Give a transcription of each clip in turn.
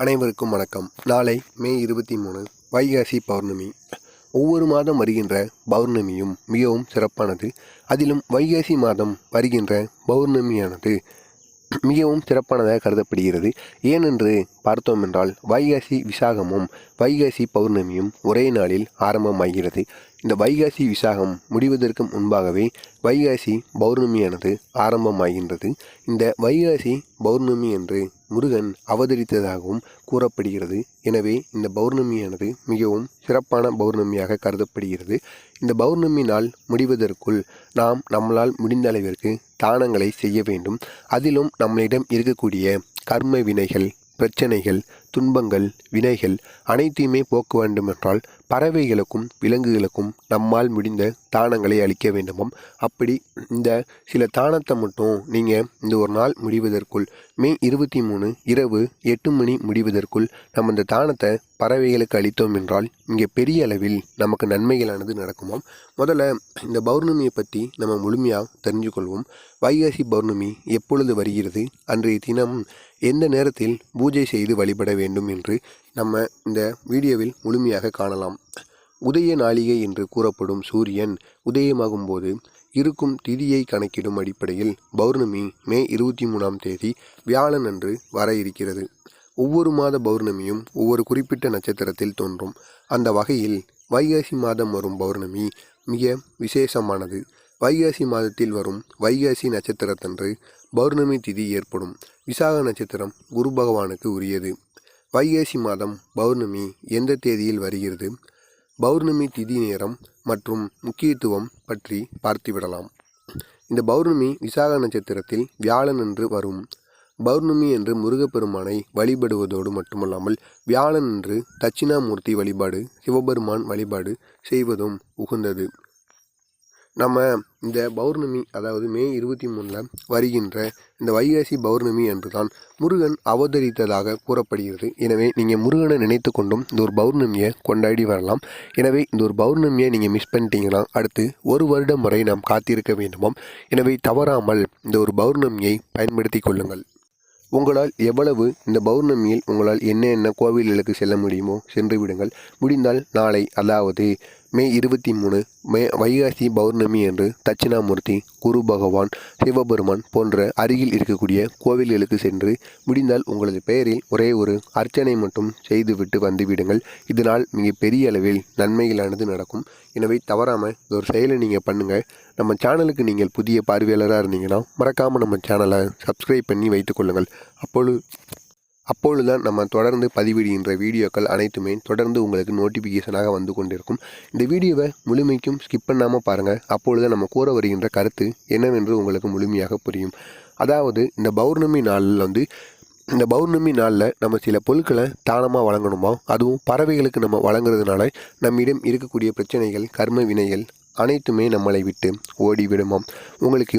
அனைவருக்கும் வணக்கம். நாளை மே இருபத்தி மூணு வைகாசி பௌர்ணமி. ஒவ்வொரு மாதம் வருகின்ற பௌர்ணமியும் மிகவும் சிறப்பானது. அதிலும் வைகாசி மாதம் வருகின்ற பௌர்ணமியானது மிகவும் சிறப்பானதாக கருதப்படுகிறது. ஏனென்று பார்த்தோம் என்றால் வைகாசி விசாகமும் வைகாசி பௌர்ணமியும் ஒரே நாளில் ஆரம்பமாகிறது. இந்த வைகாசி விசாகம் முடிவதற்கு முன்பாகவே வைகாசி பௌர்ணமியானது ஆரம்பமாகின்றது. இந்த வைகாசி பௌர்ணமி என்று முருகன் அவதரித்ததாகவும் கூறப்படுகிறது. எனவே இந்த பௌர்ணமியானது மிகவும் சிறப்பான பௌர்ணமியாக கருதப்படுகிறது. இந்த பௌர்ணமி நாள் முடிவதற்குள் நாம் நம்மளால் முடிந்த அளவிற்கு தானங்களை செய்ய வேண்டும். அதிலும் நம்மளிடம் இருக்கக்கூடிய கர்ம வினைகள் பிரச்சனைகள் துன்பங்கள் வினைகள் அனைத்தையுமே போக்க வேண்டுமென்றால் பறவைகளுக்கும் விலங்குகளுக்கும் நம்மால் முடிந்த தானங்களை அளிக்க வேண்டுமாம். அப்படி இந்த சில தானத்தை மட்டும் நீங்கள் இந்த ஒரு நாள் முடிவதற்குள் மே இருபத்தி மூணு இரவு எட்டு மணி முடிவதற்குள் நம்ம இந்த தானத்தை பறவைகளுக்கு அளித்தோம் என்றால் இங்கே பெரிய அளவில் நமக்கு நன்மைகளானது நடக்குமாம். முதல்ல இந்த பௌர்ணமியை பற்றி நம்ம முழுமையாக தெரிஞ்சு கொள்வோம். வைகாசி பௌர்ணமி எப்பொழுது வருகிறது? அன்றைய தினம் எந்த நேரத்தில் பூஜை செய்து வழிபட வேண்டும் என்று நம்ம இந்த வீடியோவில் முழுமையாக காணலாம். உதய நாளிகை என்று கூறப்படும் சூரியன் உதயமாகும் போது இருக்கும் திதியை கணக்கிடும் அடிப்படையில் பௌர்ணமி மே இருபத்தி மூணாம் தேதி வியாழன் அன்று வர இருக்கிறது. ஒவ்வொரு மாத பௌர்ணமியும் ஒவ்வொரு குறிப்பிட்ட நட்சத்திரத்தில் தோன்றும். அந்த வகையில் வைகாசி மாதம் வரும் பௌர்ணமி மிக விசேஷமானது. வைகாசி மாதத்தில் வரும் வைகாசி நட்சத்திரத்தன்று பௌர்ணமி திதி ஏற்படும். விசாக நட்சத்திரம் குரு பகவானுக்கு உரியது. வைகாசி மாதம் பௌர்ணமி எந்த தேதியில் வருகிறது? பௌர்ணமி திதி நேரம் மற்றும் முக்கியத்துவம் பற்றி பார்த்துவிடலாம். இந்த பௌர்ணமி விசாக நட்சத்திரத்தில் வியாழன் என்று வரும். பௌர்ணமி என்று முருகப்பெருமானை வழிபடுவதோடு மட்டுமல்லாமல் வியாழன் என்று தட்சிணாமூர்த்தி வழிபாடு சிவபெருமான் வழிபாடு செய்வதும் உகந்தது. நம்ம இந்த பௌர்ணமி அதாவது மே இருபத்தி மூணில் வருகின்ற இந்த வைகாசி பௌர்ணமி என்று தான் முருகன் அவதரித்ததாக கூறப்படுகிறது. எனவே நீங்கள் முருகனை நினைத்து கொண்டும் இந்த ஒரு பௌர்ணமியை கொண்டாடி வரலாம். எனவே இந்த ஒரு பௌர்ணமியை நீங்கள் மிஸ் பண்ணிட்டீங்கன்னா அடுத்து ஒரு வருடம் வரை நாம் காத்திருக்க வேண்டுமாம். எனவே தவறாமல் இந்த ஒரு பௌர்ணமியை பயன்படுத்தி கொள்ளுங்கள். உங்களால் எவ்வளவு இந்த பௌர்ணமியில் உங்களால் என்ன என்ன கோவில்களுக்கு செல்ல முடியுமோ சென்று விடுங்கள். முடிந்தால் நாளை அதாவது மே இருபத்தி மூணு மே வைகாசி பௌர்ணமி என்று தட்சிணாமூர்த்தி குரு பகவான் சிவபெருமான் போன்ற அருகில் இருக்கக்கூடிய கோவில்களுக்கு சென்று முடிந்தால் உங்களது பெயரில் ஒரே ஒரு அர்ச்சனை மட்டும் செய்துவிட்டு வந்துவிடுங்கள். இதனால் மிக பெரிய அளவில் நன்மைகளானது நடக்கும். எனவே தவறாமல் இந்த ஒரு செயலை நீங்கள் பண்ணுங்கள் நம்ம சேனலுக்கு நீங்கள் புதிய பார்வையாளராக இருந்தீங்கன்னா மறக்காமல் நம்ம சேனலை சப்ஸ்கிரைப் பண்ணி வைத்துக்கொள்ளுங்கள் அப்பொழுது அப்பொழுதுதான் நம்ம தொடர்ந்து பதிவிடுகின்ற வீடியோக்கள் அனைத்துமே தொடர்ந்து உங்களுக்கு நோட்டிஃபிகேஷனாக வந்து கொண்டிருக்கும். இந்த வீடியோவை முழுமைக்கும் ஸ்கிப் பண்ணாமல் பாருங்கள் அப்பொழுது நம்ம கூற வருகின்ற கருத்து என்னவென்று உங்களுக்கு முழுமையாக புரியும். அதாவது இந்த பௌர்ணமி நாளில் வந்து இந்த பௌர்ணமி நாளில் நம்ம சில பொருட்களை தானமாக வழங்கணுமா? அதுவும் பறவைகளுக்கு நம்ம வழங்குறதுனால நம்மிடம் இருக்கக்கூடிய பிரச்சனைகள் கர்ம வினைகள் அனைத்துமே நம்மளை விட்டு ஓடிவிடுமாம். உங்களுக்கு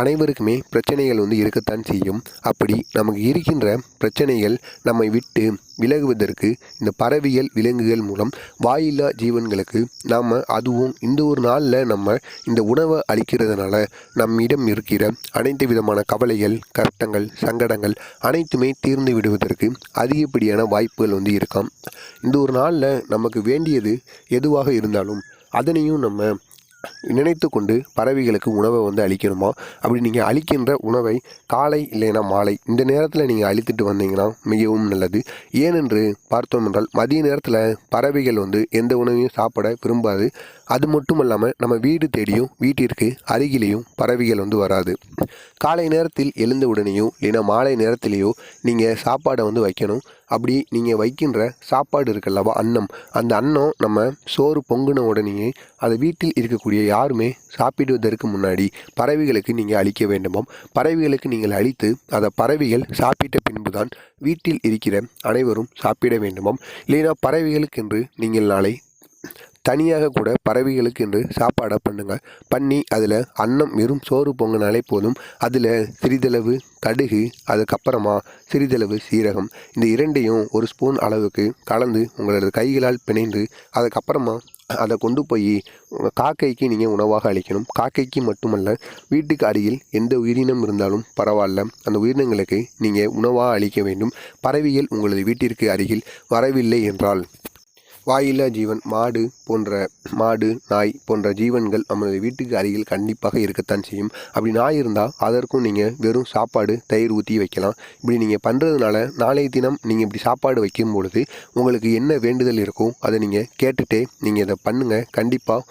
அனைவருக்குமே பிரச்சனைகள் வந்து இருக்கத்தான் செய்யும். அப்படி நமக்கு இருக்கின்ற பிரச்சனைகள் நம்மை விட்டு விலகுவதற்கு இந்த பறவைகள் விலங்குகள் மூலம் வாயில்லா ஜீவன்களுக்கு நாம் அதுவும் இந்த ஒரு நாளில் நம்ம இந்த உணவை அளிக்கிறதுனால நம்மிடம் இருக்கிற அனைத்து விதமான கவலைகள் கஷ்டங்கள் சங்கடங்கள் அனைத்துமே தீர்ந்து விடுவதற்கு அதிகப்படியான வாய்ப்புகள் வந்து இருக்காம். இந்த ஒரு நாளில் நமக்கு வேண்டியது எதுவாக இருந்தாலும் அதனையும் நம்ம நினைத்து கொண்டு பறவைகளுக்கு உணவை வந்து அளிக்கணுமா? அப்படி நீங்கள் அளிக்கின்ற உணவை காலை இல்லைன்னா மாலை இந்த நேரத்தில் நீங்கள் அழித்துட்டு வந்தீங்கன்னா மிகவும் நல்லது. ஏனென்று பார்த்தோம் என்றால் மதிய நேரத்தில் பறவைகள் வந்து எந்த உணவையும் சாப்பிட விரும்பாது. அது மட்டும் இல்லாமல் நம்ம வீடு தேடியும் வீட்டிற்கு அருகிலேயும் பறவைகள் வந்து வராது. காலை நேரத்தில் எழுந்த உடனேயோ இல்லைன்னா மாலை நேரத்திலேயோ நீங்கள் சாப்பாடை வந்து வைக்கணும். அப்படி நீங்கள் வைக்கின்ற சாப்பாடு இருக்குல்லவா அன்னம். அந்த அன்னம் நம்ம சோறு பொங்குன உடனேயே அதை வீட்டில் இருக்கக்கூடிய யாருமே சாப்பிடுவதற்கு முன்னாடி பறவைகளுக்கு நீங்கள் அளிக்க வேண்டுமாம். பறவைகளுக்கு நீங்கள் அளித்து அதை பறவைகள் சாப்பிட்ட பின்புதான் வீட்டில் இருக்கிற அனைவரும் சாப்பிட வேண்டுமாம். இல்லைனா பறவைகளுக்கென்று நீங்கள் நாளை தனியாக கூட பறவைகளுக்கு என்று சாப்பாடை பண்ணுங்க. பண்ணி அதில் அன்னம் வெறும் சோறு பொங்கினாலே போதும். அதில் சிறிதளவு கடுகு அதுக்கப்புறமா சிறிதளவு சீரகம். இந்த இரண்டையும் ஒரு ஸ்பூன் அளவுக்கு கலந்து உங்களது கைகளால் பிணைந்து அதுக்கப்புறமா அதை கொண்டு போய் காக்கைக்கு நீங்கள் உணவாக அளிக்கணும். காக்கைக்கு மட்டுமல்ல வீட்டுக்கு அருகில் எந்த உயிரினம் இருந்தாலும் பரவாயில்ல. அந்த உயிரினங்களுக்கு நீங்கள் உணவாக அளிக்க வேண்டும். பறவைகள் உங்களது வீட்டிற்கு அருகில் வரவில்லை என்றால் வாயில்லா ஜீவன் மாடு போன்ற மாடு நாய் போன்ற ஜீவன்கள் நம்மளது வீட்டுக்கு அருகில் கண்டிப்பாக இருக்கத்தான் செய்யும். அப்படி நாய் இருந்தால் அதற்கும் நீங்கள் வெறும் சாப்பாடு தயிர் ஊற்றி வைக்கலாம். இப்படி நீங்கள் பண்ணுறதுனால நாளைய தினம் நீங்கள் இப்படி சாப்பாடு வைக்கும் பொழுது உங்களுக்கு என்ன வேண்டுதல் இருக்கோ அதை நீங்கள் கேட்டுகிட்டே நீங்கள் இதை பண்ணுங்கள் கண்டிப்பாக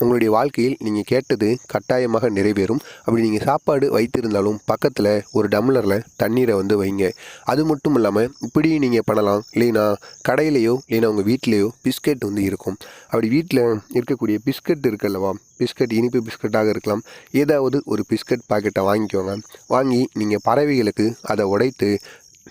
உங்களுடைய வாழ்க்கையில் நீங்கள் கேட்டது கட்டாயமாக நிறைவேறும். அப்படி நீங்கள் சாப்பாடு வைத்திருந்தாலும் பக்கத்தில் ஒரு டம்ளரில் தண்ணீரை வந்து வைங்க. அது மட்டும் இல்லாமல் இப்படி நீங்கள் பண்ணலாம். இல்லைனா கடையிலையோ இல்லைனா உங்கள் வீட்டிலேயோ பிஸ்கட் வந்து இருக்கும். அப்படி வீட்டில் இருக்கக்கூடிய பிஸ்கட் இருக்குல்லவா பிஸ்கட் இனிப்பு பிஸ்கட்டாக இருக்கலாம். ஏதாவது ஒரு பிஸ்கட் பாக்கெட்டை வாங்கிக்கோங்க. வாங்கி நீங்கள் பறவைகளுக்கு அதை உடைத்து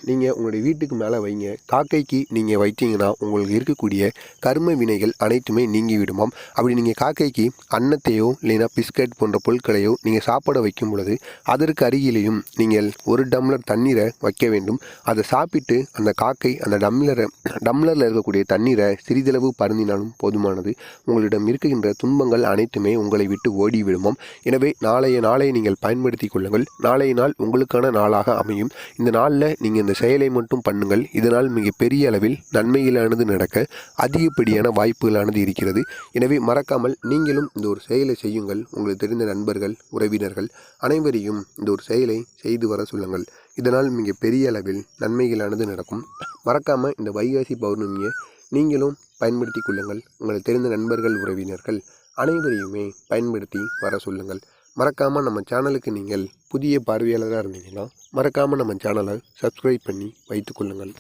நீங்கள் உங்களுடைய வீட்டுக்கு மேலே வைங்க. காக்கைக்கு நீங்கள் வைத்தீங்கன்னா உங்களுக்கு இருக்கக்கூடிய கர்ம வினைகள் அனைத்துமே நீங்கி விடுமாம் அப்படி நீங்கள் காக்கைக்கு அன்னத்தையோ இல்லைனா பிஸ்கட் போன்ற பொருட்களையோ நீங்கள் சாப்பிட வைக்கும் பொழுது அதற்கு அருகிலேயும் நீங்கள் ஒரு டம்ளர் தண்ணீரை வைக்க வேண்டும். அதை சாப்பிட்டு அந்த காக்கை அந்த டம்ளரை டம்ளரில் இருக்கக்கூடிய தண்ணீரை சிறிதளவு பருந்தினாலும் போதுமானது. உங்களிடம் இருக்கின்ற துன்பங்கள் அனைத்துமே உங்களை விட்டு ஓடி விடுமாம் எனவே நாளைய நாளை நீங்கள் பயன்படுத்தி கொள்ளுங்கள். நாளைய நாள் உங்களுக்கான நாளாக அமையும். இந்த நாளில் நீங்கள் இந்த செயலை மட்டும் பண்ணுங்கள். இதனால் மிக பெரிய அளவில் நன்மைகளானது நடக்க அதிகப்படியான வாய்ப்புகளானது இருக்கிறது. எனவே மறக்காமல் நீங்களும் இந்த ஒரு செயலை செய்யுங்கள். உங்களுக்கு தெரிந்த நண்பர்கள் உறவினர்கள் அனைவரையும் இந்த ஒரு செயலை செய்து வர சொல்லுங்கள். இதனால் மிக பெரிய அளவில் நன்மைகளானது நடக்கும். மறக்காமல் இந்த வைகாசி பௌர்ணமியை நீங்களும் பயன்படுத்தி கொள்ளுங்கள். உங்களுக்கு தெரிந்த நண்பர்கள் உறவினர்கள் அனைவரையுமே பயன்படுத்தி வர சொல்லுங்கள். மறக்காமல் நம்ம சேனலுக்கு நீங்கள் புதிய பார்வையாளராக இருந்தீங்கன்னா மறக்காமல் நம்ம சேனலை சப்ஸ்கிரைப் பண்ணி வைத்துக்கொள்ளுங்கள்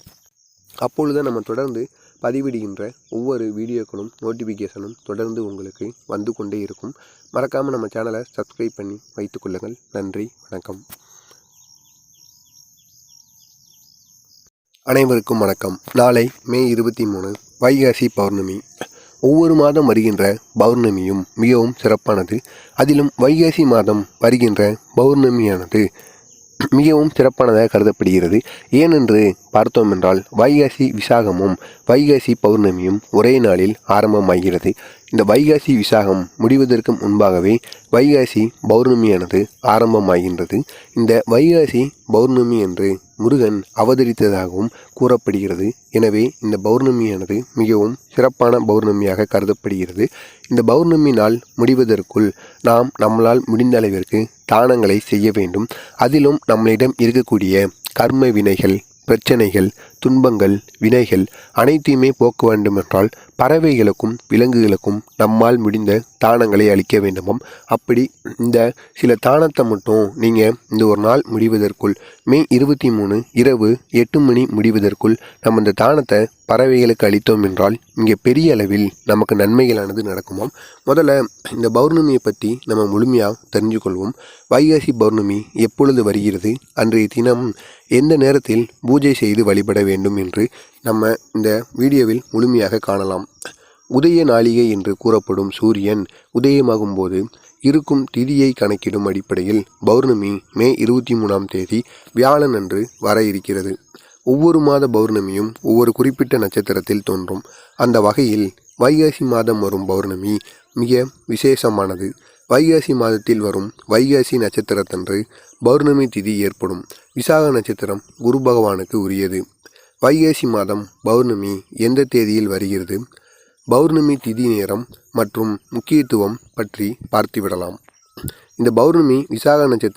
அப்பொழுது நம்ம தொடர்ந்து பதிவிடுகின்ற ஒவ்வொரு வீடியோக்களும் நோட்டிஃபிகேஷனும் தொடர்ந்து உங்களுக்கு வந்து கொண்டே இருக்கும். மறக்காமல் நம்ம சேனலை சப்ஸ்கிரைப் பண்ணி வைத்துக்கொள்ளுங்கள் நன்றி வணக்கம். அனைவருக்கும் வணக்கம். நாளை மே இருபத்தி மூணு வைகாசி பௌர்ணமி. ஒவ்வொரு மாதம் வருகின்ற பௌர்ணமியும் மிகவும் சிறப்பானது. அதிலும் வைகாசி மாதம் வருகின்ற பௌர்ணமியானது மிகவும் சிறப்பானதாக கருதப்படுகிறது. ஏனென்று பார்த்தோம் என்றால் வைகாசி விசாகமும் வைகாசி பௌர்ணமியும் ஒரே நாளில் ஆரம்பமாகிறது. இந்த வைகாசி விசாகம் முடிவதற்கு முன்பாகவே வைகாசி பௌர்ணமியானது ஆரம்பமாகின்றது. இந்த வைகாசி பௌர்ணமி என்று முருகன் அவதரித்ததாகவும் கூறப்படுகிறது. எனவே இந்த பௌர்ணமியானது மிகவும் சிறப்பான பௌர்ணமியாக கருதப்படுகிறது. இந்த பௌர்ணமி நாள் முடிவதற்குள் நாம் நம்மளால் முடிந்த அளவிற்கு தானங்களை செய்ய வேண்டும். அதிலும் நம்மளிடம் இருக்கக்கூடிய கர்ம வினைகள் பிரச்சனைகள் துன்பங்கள் வினைகள் அனைத்தையுமே போக்க வேண்டுமென்றால் பறவைகளுக்கும் விலங்குகளுக்கும் நம்மால் முடிந்த தானங்களை அளிக்க வேண்டுமாம். அப்படி இந்த சில தானத்தை மட்டும் நீங்கள் இந்த ஒரு நாள் முடிவதற்குள் மே இருபத்தி மூணு இரவு எட்டு மணி முடிவதற்குள் நம்ம இந்த தானத்தை பறவைகளுக்கு அளித்தோம் என்றால் இங்கே பெரிய அளவில் நமக்கு நன்மைகளானது நடக்குமாம். முதல்ல இந்த பௌர்ணமியை பற்றி நம்ம முழுமையாக தெரிஞ்சு கொள்வோம். வைகாசி பௌர்ணமி எப்பொழுது வருகிறது? அன்றைய தினம் எந்த நேரத்தில் பூஜை செய்து வழிபட வேண்டும் என்று நம்ம இந்த வீடியோவில் முழுமையாக காணலாம். உதய நாளிகை என்று கூறப்படும் சூரியன் உதயமாகும் போது இருக்கும் திதியை கணக்கிடும் அடிப்படையில் பௌர்ணமி மே இருபத்தி மூணாம் தேதி வியாழன் அன்று வர இருக்கிறது. ஒவ்வொரு மாத பௌர்ணமியும் ஒவ்வொரு குறிப்பிட்ட நட்சத்திரத்தில் தோன்றும். அந்த வகையில் வைகாசி மாதம் வரும் பௌர்ணமி மிக விசேஷமானது. வைகாசி மாதத்தில் வரும் வைகாசி நட்சத்திரத்தன்று பௌர்ணமி திதி ஏற்படும். விசாக நட்சத்திரம் குரு பகவானுக்கு உரியது. வைகாசி மாதம் பௌர்ணமி எந்த தேதியில் வருகிறது? பௌர்ணமி திதி நேரம் மற்றும் முக்கியத்துவம் பற்றி பார்த்துவிடலாம். இந்த பௌர்ணமி விசாக நட்சத்திர